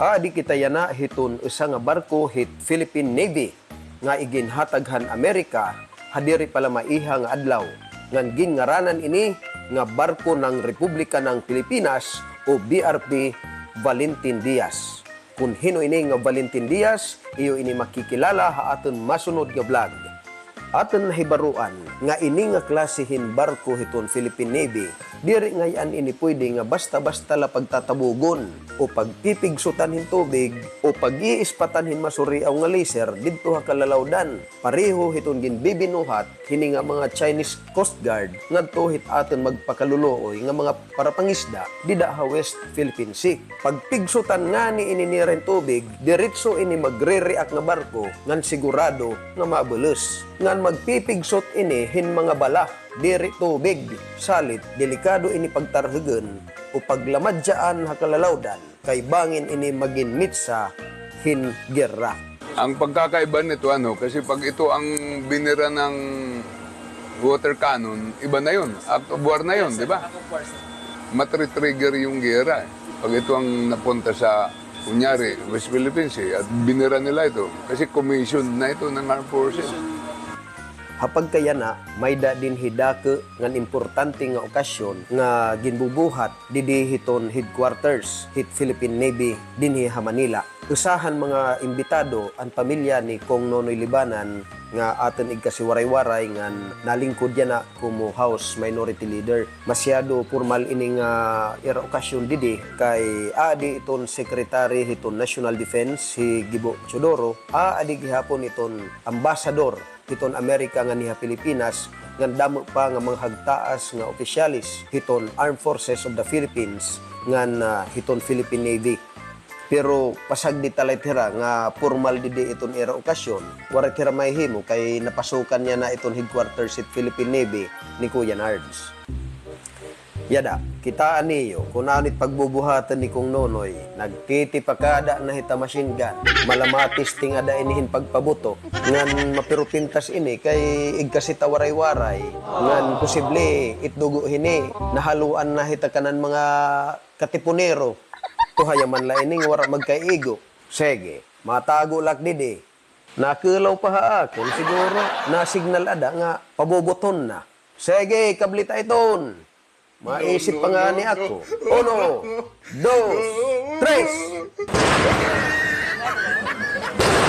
Adi kita yana hiton usa nga barko hit Philippine Navy nga iginhataghan Amerika hadiri pala maiha nga adlaw ngan gingaranan ini nga barko ng Republika ng Pilipinas o BRP Valentin Diaz. Kung hino ini nga Valentin Diaz, iyo ini makikilala ha aton masunod nga vlog. Aton nahibaruan nga ini nga klasihin barko hiton Philippine Navy diri ngayan ini pwede nga basta-basta la pagtatabugon o pagpipigsutan hin tubig o pag-iispatan hin masuriaw nga laser didto ha kalalawdan pareho hiton ginbibinuhat hini nga mga Chinese Coast Guard ngadto hit aton magpakaluloy nga mga parapangisda dida ha West Philippine Sea. Pagpigsutan nga ni ini tubig diretso ini magre-react nga barko ngan sigurado nga mabulos ngan magpipigsot ini hin mga bala diri tubig salit delikado ini pagtarhugen o paglamadyaan ha kalalawdan kay bangin ini magin mitsa hin gerra Ang pagkakaiba nito ano, kasi pag ito ang binira ng water cannon, iba na yun. Act of na yun, di ba? Matri-trigger yung gera. eh. Pag ito ang napunta sa, kunyari, West Philippines eh, at binira nila ito. Kasi commission na ito ng armed forces. Hapag kaya na, may da din hidake ngan importante nga okasyon nga ginbubuhat didi hiton headquarters hit Philippine Navy dinhi ha Manila. Usahan mga imbitado ang pamilya ni Kong Nonoy Libanan nga aton igkasiwaray-waray ngan nalingkod yan na kumo House Minority Leader. Masyado formal ini nga ira okasyon didi kay adi iton Secretary hiton National Defense si Gibo Chodoro, adi gihapon iton Ambassador hiton Amerika nga niha Pilipinas nga damo pa nga mga hagtaas nga opisyalis hiton Armed Forces of the Philippines nga na hiton Philippine Navy. Pero pasag di talay tira nga formal didi iton era okasyon wala tira may himo kay napasukan niya na iton headquarters sa Philippine Navy ni Kuya Nards. Yada, kita aniyo, kung anit pagbubuhatan ni Kong Nonoy, nagtitipakada na hita machine gun, malamatis ting ada inihin pagpabuto, ngan mapirupintas ini, kay igkasita waray-waray, ngan posible itdugo hini, nahaluan na hita kanan mga katipunero, tuhayaman la ining wara magkaigo. Sige, matago lak didi. Nakulaw pa ha akon, siguro, na signal ada nga paboboton na. Sige, kablita iton. Maisip pa nga ni ako. Uno, dos, tres.